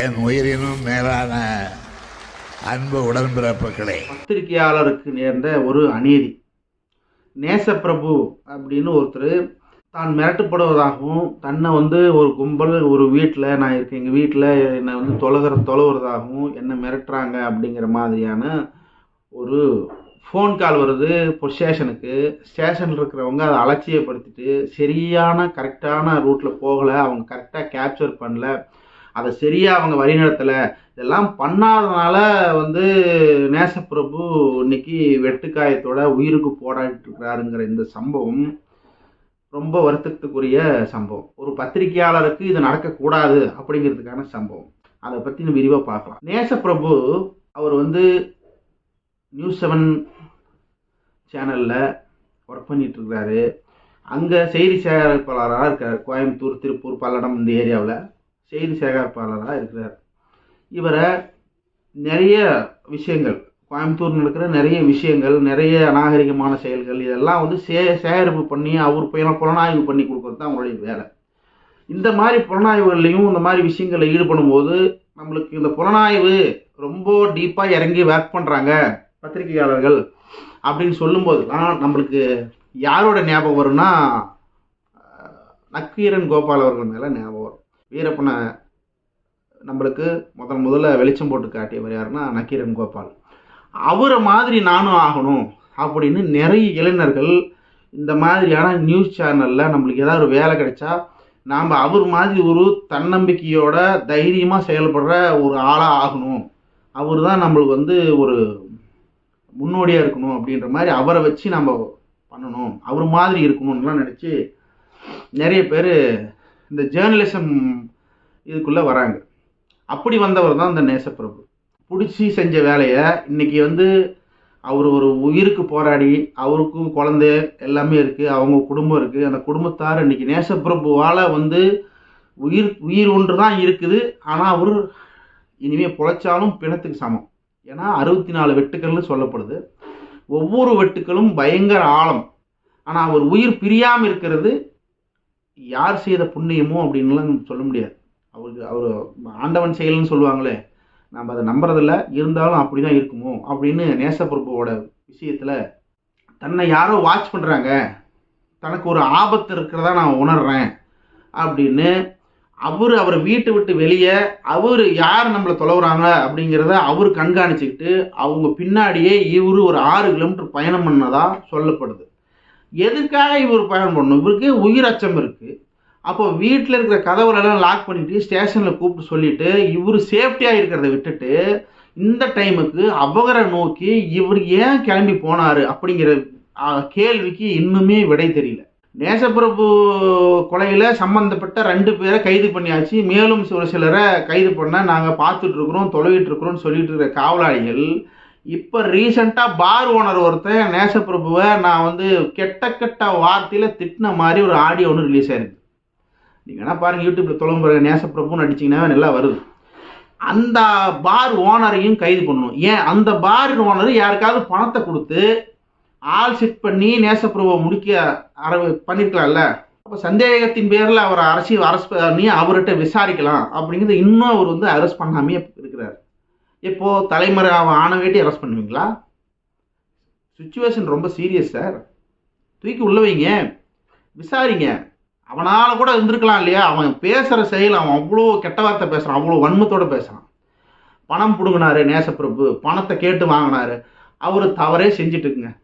என் உயிரினும் மேலான அன்பு உடன்பிறப்புகளே. பத்திரிகையாளருக்கு நேர்ந்த ஒரு அநீதி. நேசப்பிரபு அப்படின்னு ஒருத்தர் தான் மிரட்டப்படுவதாகவும் தன்னை வந்து ஒரு கும்பல் ஒரு வீட்டில் நான் இருக்கேன் எங்கள் வீட்டில் என்னை வந்து தொலைகிற தொலைவுறதாகவும் என்னை மிரட்டுறாங்க அப்படிங்கிற மாதிரியான ஒரு ஃபோன் கால் வருது இப்போ ஸ்டேஷனுக்கு ஸ்டேஷனில் இருக்கிறவங்க அதை அலட்சியப்படுத்திட்டு சரியான கரெக்டான ரூட்டில் போகலை அவங்க கரெக்டாக கேப்சர் பண்ணல. அதை சரியாக அவங்க வழிநடத்தலை. இதெல்லாம் பண்ணாதனால வந்து நேசப்பிரபு இன்னைக்கு வெட்டுக்காயத்தோட உயிருக்கு போராடிட்டு இருக்கிறாருங்கிற இந்த சம்பவம் ரொம்ப வருத்தத்துக்குரிய சம்பவம். ஒரு பத்திரிகையாளருக்கு இது நடக்கக்கூடாது அப்படிங்கிறதுக்கான சம்பவம். அதை பற்றி நம்ம விரிவாக பார்க்கலாம். நேசப்பிரபு அவர் வந்து நியூஸ் செவன் சேனலில் ஒர்க் பண்ணிட்டு இருக்கிறாரு அங்கே செய்தி சேகரிப்பாளராக இருக்கார். கோயம்புத்தூர் திருப்பூர் பல்லடம் இந்த ஏரியாவில். செய்தி சேகரிப்பாளராக இருக்கிறார். இவரை நிறைய விஷயங்கள் கோயம்புத்தூர் நடக்கிற நிறைய விஷயங்கள் நிறைய அநாகரிகமான செயல்கள் இதெல்லாம் வந்து சே சேகரிப்பு பண்ணி அவர் பையனை புலனாய்வு பண்ணி கொடுக்குறது தான் அவங்களுடைய வேலை. இந்த மாதிரி புலனாய்வுகள்லையும் இந்த மாதிரி விஷயங்களில் ஈடுபடும் போது நம்மளுக்கு இந்த புலனாய்வு ரொம்ப டீப்பாக இறங்கி ஒர்க் பண்ணுறாங்க பத்திரிகையாளர்கள் அப்படின்னு சொல்லும்போதுலாம் நம்மளுக்கு யாரோட ஞாபகம் வரும்னா நக்கீரன் கோபால் அவர்கள் மேலே ஞாபகம் வீரப்பனை நம்மளுக்கு முதல் முதல்ல வெளிச்சம் போட்டு காட்டியவர் யாருன்னா நக்கீரன் கோபால். அவரை மாதிரி நானும் ஆகணும் அப்படின்னு நிறைய இளைஞர்கள் இந்த மாதிரியான நியூஸ் சேனலில் நம்மளுக்கு ஏதாவது ஒரு வேலை கிடைச்சா நாம் அவர் மாதிரி ஒரு தன்னம்பிக்கையோட தைரியமாக செயல்படுற ஒரு ஆளாக ஆகணும். அவர் தான் நம்மளுக்கு வந்து ஒரு முன்னோடியாக இருக்கணும் அப்படின்ற மாதிரி அவரை வச்சு நம்ம பண்ணணும். அவர் மாதிரி இருக்கணும்லாம் நினச்சி நிறைய பேர் இந்த ஜேர்னலிசம் இதுக்குள்ளே வராங்க. அப்படி வந்தவர் தான் இந்த நேசப்பிரபு. பிடிச்சி செஞ்ச வேலையை இன்றைக்கி வந்து அவர் ஒரு உயிருக்கு போராடி அவருக்கும் குழந்தை எல்லாமே இருக்குது அவங்க குடும்பம் இருக்குது அந்த குடும்பத்தார் இன்றைக்கி நேசப்பிரபுவால் வந்து உயிர் உயிர் ஒன்று தான் இருக்குது. ஆனால் அவர் இனிமேல் பொழைச்சாலும் பிணத்துக்கு சமம். ஏன்னா அறுபத்தி நாலு வெட்டுக்கள்னு சொல்லப்படுது. ஒவ்வொரு வெட்டுக்களும் பயங்கர ஆழம். ஆனால் அவர் உயிர் பிரியாமல் இருக்கிறது யார் செய்த புண்ணியமோ அப்படின்லாம் சொல்ல முடியாது. அவருக்கு அவர் ஆண்டவன் செயல்னு சொல்லுவாங்களே நம்ம அதை நம்புறதில்ல இருந்தாலும் அப்படி தான் இருக்குமோ அப்படின்னு நேசப்பிரபுவோட விஷயத்தில் தன்னை யாரோ வாட்ச் பண்ணுறாங்க தனக்கு ஒரு ஆபத்து இருக்கிறதா நான் உணர்றேன் அப்படின்னு அவர் அவரை வீட்டை விட்டு வெளியே அவர் யார் நம்மளை தொலைவுறாங்க அப்படிங்கிறத அவர் கண்காணிச்சுக்கிட்டு அவங்க பின்னாடியே இவர் ஒரு ஆறு கிலோமீட்டர் பயணம் பண்ணதாக சொல்லப்படுது. எதுக்காக இவர் பயணம் பண்ணணும்? இவருக்கு உயிர் அச்சம் இருக்குது அப்போ வீட்டில் இருக்கிற கதவுகளெல்லாம் லாக் பண்ணிவிட்டு ஸ்டேஷனில் கூப்பிட்டு சொல்லிவிட்டு இவர் சேஃப்டியாக இருக்கிறத விட்டுட்டு இந்த டைமுக்கு அவகரை நோக்கி இவர் ஏன் கிளம்பி போனார் அப்படிங்கிற கேள்விக்கு இன்னுமே விடை தெரியல. நேசப்பிரபு கொலையில் சம்பந்தப்பட்ட ரெண்டு பேரை கைது பண்ணியாச்சு. மேலும் ஒரு சிலரை கைது பண்ண நாங்கள் பார்த்துட்ருக்குறோம் தொலைவிட்டு இருக்கிறோம்னு சொல்லிட்டு இருக்கிற காவலாளிகள் இப்போ ரீசெண்டாக பார் ஓனர் ஒருத்தன் நேசப்பிரபுவை நான் வந்து கெட்ட கெட்ட வார்த்தையில் திட்டின மாதிரி ஒரு ஆடியோ ஒன்று ரிலீஸ் ஆயிருக்கு. நீங்கள் என்ன பாருங்கள் யூடியூப்பில் தொலைவு நேசப்பிரபுன்னு அடிச்சிங்கன்னா நல்லா வருது. அந்த பார் ஓனரையும் கைது பண்ணணும். ஏன்? அந்த பார் ஓனர் யாருக்காவது பணத்தை கொடுத்து ஆள் செட் பண்ணி நேசப்பிரபுவை முடிக்க அர பண்ணியிருக்கலாம்ல அப்போ சந்தேகத்தின் பேரில் அவரை அரசி அரசு பண்ணி அவர்கிட்ட விசாரிக்கலாம் அப்படிங்கிறது இன்னும் அவர் வந்து அரெஸ்ட் பண்ணாமே இருக்கிறார். இப்போ தலைமுறை அவன் ஆன அரெஸ்ட் பண்ணுவீங்களா? சுச்சுவேஷன் ரொம்ப சீரியஸ் சார் தூக்கி உள்ள வைங்க. விசாரிங்க. அவனால் கூட இருந்திருக்கலாம் இல்லையா? அவன் பேசுகிற செயல் அவன் அவ்வளோ கெட்ட வார்த்தை பேசுகிறான் அவ்வளோ வன்மத்தோடு பேசுகிறான் பணம் பிடுங்கினாரு நேசப்பிரபு. பணத்தை கேட்டு வாங்கினாரு. அவர் தவறே செஞ்சுட்டுக்குங்க.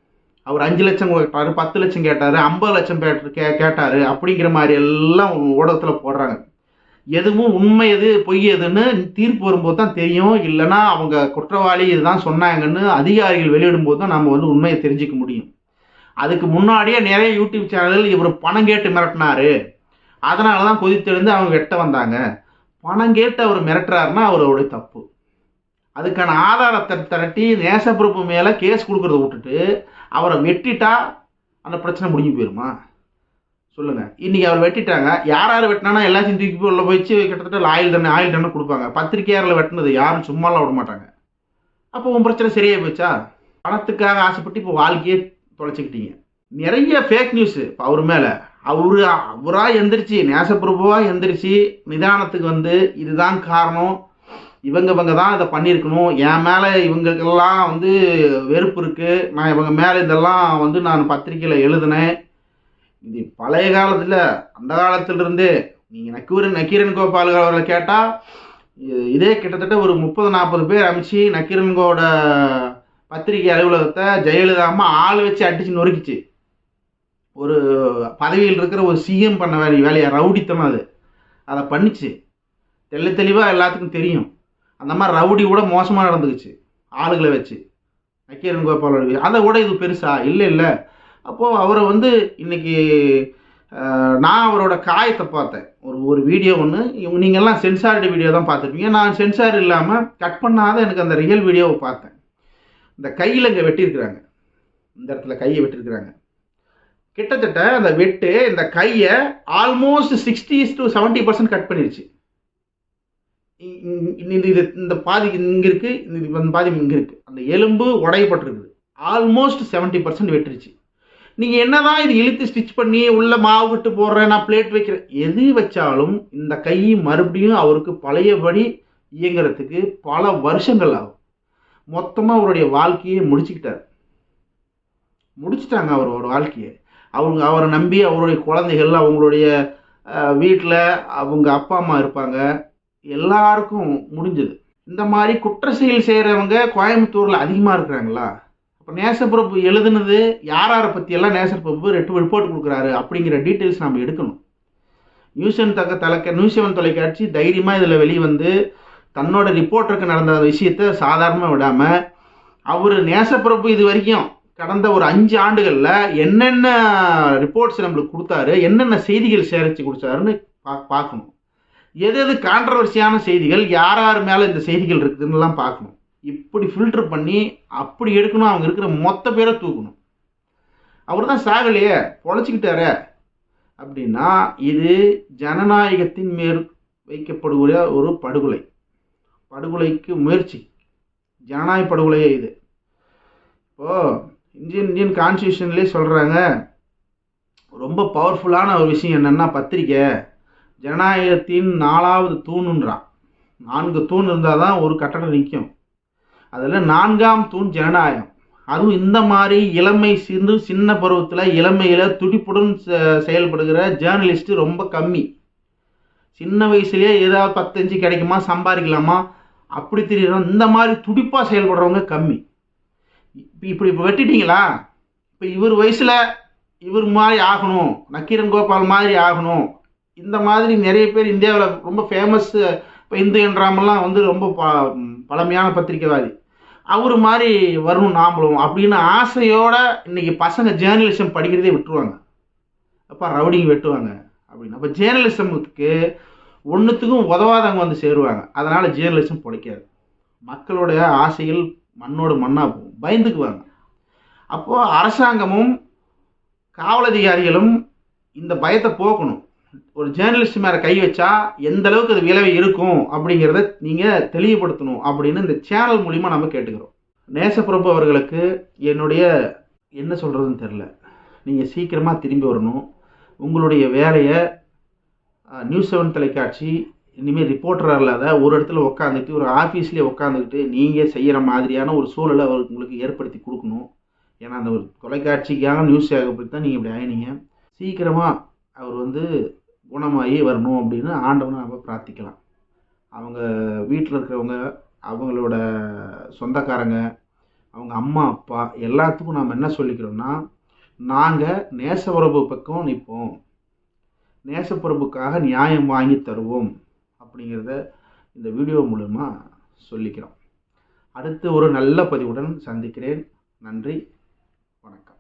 அவர் அஞ்சு லட்சம் கேட்டார் பத்து லட்சம் கேட்டார் ஐம்பது லட்சம் கேட்டு கே கேட்டார் அப்படிங்கிற மாதிரி எல்லாம் ஊடகத்தில் போடுறாங்க. எதுவும் உண்மை எது பொய் எதுன்னு தீர்ப்பு வரும்போது தான் தெரியும். இல்லைன்னா அவங்க குற்றவாளி இதுதான் சொன்னாங்கன்னு அதிகாரிகள் வெளியிடும்போது தான் நம்ம வந்து உண்மையை தெரிஞ்சுக்க முடியும். அதுக்கு முன்னாடியே நிறைய யூடியூப் சேனல்கள் இவர் பணம் கேட்டு மிரட்டினாரு. அதனால தான் கொதித்தெழுந்து அவங்க வெட்ட வந்தாங்க. பணம் கேட்டு அவர் மிரட்டுறாருன்னா அவரோட தப்பு. அதுக்கான ஆதாரத்தை திரட்டி நேசப்பிரபு மேலே கேஸ் கொடுக்கறத விட்டுட்டு அவரை வெட்டிட்டா அந்த பிரச்சனை முடிஞ்சு போயிருமா? சொல்லுங்க. இன்னைக்கு அவர் வெட்டிட்டாங்க. யார் யார் வெட்டினானா எல்லாத்தையும் தூக்கி போய் உள்ள போயிச்சு கிட்டத்தட்ட ஆயில் தண்ணி ஆயில் தண்ணி கொடுப்பாங்க. பத்திரிக்கையாரில் வெட்டினது யாரும் சும்மாலாம் விட மாட்டாங்க. அப்போ உன் பிரச்சனை சரியாக போச்சா? பணத்துக்காக ஆசைப்பட்டு இப்போ வாழ்க்கையே தொலைச்சிக்கிட்டீங்க. நிறைய ஃபேக் நியூஸு இப்போ அவர் மேலே. அவரு அவராக எந்திரிச்சு நேசப்பிரபுவாக எந்திரிச்சு நிதானத்துக்கு வந்து இதுதான் காரணம். இவங்க இவங்க தான் இதை பண்ணியிருக்கணும். என் மேலே இவங்களுக்கெல்லாம் வந்து வெறுப்பு இருக்குது நான் இவங்க மேலே இதெல்லாம் வந்து நான் பத்திரிக்கையில் எழுதினேன். இது பழைய காலத்தில் அந்த காலத்திலிருந்தே நீங்கள் நக்கீரன் நக்கீரன் கோபால் அவர்களை கேட்டால் இதே கிட்டத்தட்ட ஒரு முப்பது நாற்பது பேர் அமைச்சு நக்கீரன்கோட பத்திரிகை அலுவலகத்தை ஜெயலலிதா அம்மா ஆள் வச்சு அடிச்சு நொறுக்கிச்சு. ஒரு பதவியில் இருக்கிற ஒரு சிஎம் பண்ண வேலை வேலையை? ரவுடித்தனம் அது. அதை பண்ணிச்சு. தெள்ள தெளிவாக எல்லாத்துக்கும் தெரியும். அந்த மாதிரி ரவுடி கூட மோசமாக நடந்துக்குச்சு ஆளுகளை வச்சு. நக்கீரன் கோபாலோட அதை விட இது பெருசா? இல்லை இல்லை. அப்போது அவரை வந்து இன்னைக்கு நான் அவரோட காயத்தை பார்த்தேன். ஒரு ஒரு வீடியோ ஒன்று இவங்க நீங்கள்லாம் சென்சார்டு வீடியோ தான் பார்த்துருப்பீங்க. நான் சென்சார் இல்லாமல் கட் பண்ணாத எனக்கு அந்த ரியல் வீடியோவை பார்த்தேன். இந்த கையில் இங்கே வெட்டியிருக்கிறாங்க. இந்த இடத்துல கையை வெட்டியிருக்கிறாங்க. கிட்டத்தட்ட அந்த வெட்டு இந்த கையை almost sixty to seventy percent cut பண்ணிருச்சு. இ- இது இது இந்த பாதி இங்கே இருக்குது இந்த பாதி இங்கே இருக்குது அந்த எலும்பு உடையப்பட்டிருக்குது. ஆல்மோஸ்ட் செவன்ட்டி பர்சன்ட் வெட்டுருச்சு. நீங்கள் என்னதான் இது இழுத்து ஸ்டிச் பண்ணி உள்ள மாவு கட்டு போடுறேன் நான் பிளேட் வைக்கிறேன். எது வச்சாலும் இந்த கை மறுபடியும் அவருக்கு பழையபடி இயங்குறதுக்கு பல வருஷங்கள் ஆகும். மொத்தமாக அவருடைய வாழ்க்கையை முடிச்சுக்கிட்டார். முடிச்சிட்டாங்க அவரோட வாழ்க்கையை. அவங்க அவரை நம்பி அவருடைய குழந்தைகள் அவங்களுடைய வீட்டில் அவங்க அப்பா அம்மா இருப்பாங்க. எல்லாருக்கும் முடிஞ்சது. இந்த மாதிரி குற்ற செயல் செய்கிறவங்க கோயம்புத்தூரில் அதிகமாக இருக்கிறாங்களா? இப்போ நேசப்பிரபு எழுதுனது யார் யாரை பற்றியெல்லாம் நேசப்பிரபு ரெட்டு ரிப்போர்ட் கொடுக்குறாரு அப்படிங்கிற டீட்டெயில்ஸ் நம்ம எடுக்கணும். நியூசன் தக்க தலைக்க நியூஸ் தொலைக்காட்சி தைரியமாக இதில் வெளியே வந்து தன்னோட ரிப்போர்ட்டருக்கு நடந்த விஷயத்தை சாதாரணமாக விடாமல் அவர் நேசப்பிரபு இது வரைக்கும் கடந்த ஒரு அஞ்சு ஆண்டுகளில் என்னென்ன ரிப்போர்ட்ஸ் நம்மளுக்கு கொடுத்தாரு என்னென்ன செய்திகள் சேகரித்து கொடுத்தாருன்னு பா பார்க்கணும். எது எது கான்ட்ரவர்சியான செய்திகள் யார் யார் மேலே இந்த செய்திகள் இருக்குதுன்னுலாம் பார்க்கணும். இப்படி ஃபில்டர் பண்ணி அப்படி எடுக்கணும் அவங்க இருக்கிற மொத்த பேரை தூக்கணும். அவர் தான் சாகலையே பொழைச்சிக்கிட்டாரே. அப்படின்னா இது ஜனநாயகத்தின் மேல் வைக்கப்படுகிற ஒரு படுகொலை. படுகொலைக்கு முயற்சி. ஜனநாயக படுகொலையே இது. இப்போது இந்தியன் இந்தியன் கான்ஸ்டியூஷன்லேயே சொல்கிறாங்க ரொம்ப பவர்ஃபுல்லான ஒரு விஷயம் என்னென்னா பத்திரிக்கை. ஜனநாயகத்தின் நாலாவது தூணுன்றான் நான்கு தூண் இருந்தால் தான் ஒரு கட்டடம் நிற்கும். அதில் நான்காம் தூண் ஜனநாயகம். அதுவும் இந்த மாதிரி இளமை சிறு சின்ன பருவத்தில் இளமையில் துடிப்புடன் செ- செயல்படுகிற ஜேர்னலிஸ்ட் ரொம்ப கம்மி. சின்ன வயசுலேயே ஏதாவது பத்தஞ்சு கிடைக்குமா சம்பாதிக்கலாமா? அப்படி தெரியுறோம். இந்த மாதிரி துடிப்பாக செயல்படுறவங்க கம்மி. இப்போ இப்படி இப்போ வெட்டிட்டீங்களா? இப்போ இவர் வயசில் இவர் மாதிரி ஆகணும். நக்கீரன் கோபால் மாதிரி ஆகணும். இந்த மாதிரி நிறைய பேர் இந்தியாவில் ரொம்ப ஃபேமஸ் இப்போ இந்து என்றாமெல்லாம் வந்து ரொம்ப ப பழமையான பத்திரிக்கைவாதி அவர் மாதிரி வரணும் நாமளும். அப்படின்னு ஆசையோட இன்னைக்கு பசங்க ஜேர்னலிசம் படிக்கிறதே விட்டுருவாங்க. அப்போ ரவுடிங்க வெட்டுவாங்க அப்படின்னு. அப்போ ஜேர்னலிசமுக்கு ஒன்றுத்துக்கும் உதவாதவங்க வந்து சேருவாங்க. அதனால் ஜேர்னலிசம் பிழைக்காது. மக்களுடைய ஆசைகள் மண்ணோடு மண்ணாக போகும். பயந்துக்குவாங்க. அப்போது அரசாங்கமும் காவல் அதிகாரிகளும் இந்த பயத்தை போக்கணும். ஒரு ஜேர்னலிஸ்ட் மேலே கை வச்சா எந்த அளவுக்கு அது விளைவு இருக்கும் அப்படிங்கிறத நீங்கள் தெளிவுபடுத்தணும் அப்படின்னு இந்த சேனல் மூலிமா நம்ம கேட்டுக்கிறோம். நேசப்பிரபு அவர்களுக்கு என்னுடைய என்ன சொல்கிறதுன்னு தெரில நீங்கள் சீக்கிரமாக திரும்பி வரணும். உங்களுடைய வேலையை நியூஸ் செவன் தொலைக்காட்சி இனிமேல் ரிப்போர்ட்டராக இல்லாத ஒரு இடத்துல உட்காந்துக்கிட்டு ஒரு ஆஃபீஸ்லேயே உட்காந்துக்கிட்டு நீங்கள் செய்கிற மாதிரியான ஒரு சூழலை அவருக்கு உங்களுக்கு ஏற்படுத்தி கொடுக்கணும். ஏன்னா அந்த ஒரு தொலைக்காட்சிக்காக நியூஸ் சேகப்படி தான் நீங்கள் இப்படி ஆயினீங்க. சீக்கிரமாக அவர் வந்து குணமாகி வரணும் அப்படின்னு ஆண்டவனை நம்ம பிரார்த்திக்கலாம். அவங்க வீட்டில் இருக்கிறவங்க அவங்களோட சொந்தக்காரங்க அவங்க அம்மா அப்பா எல்லாத்துக்கும் நாம் என்ன சொல்லிக்கிறோம்னா நாங்கள் நேசப்பிரபு பக்கம் நிற்போம். நேசப்பிரபுக்காக நியாயம் வாங்கி தருவோம் அப்படிங்கிறத இந்த வீடியோ மூலயமா சொல்லிக்கிறோம். அடுத்து ஒரு நல்ல பதிவுடன் சந்திக்கிறேன். நன்றி. வணக்கம்.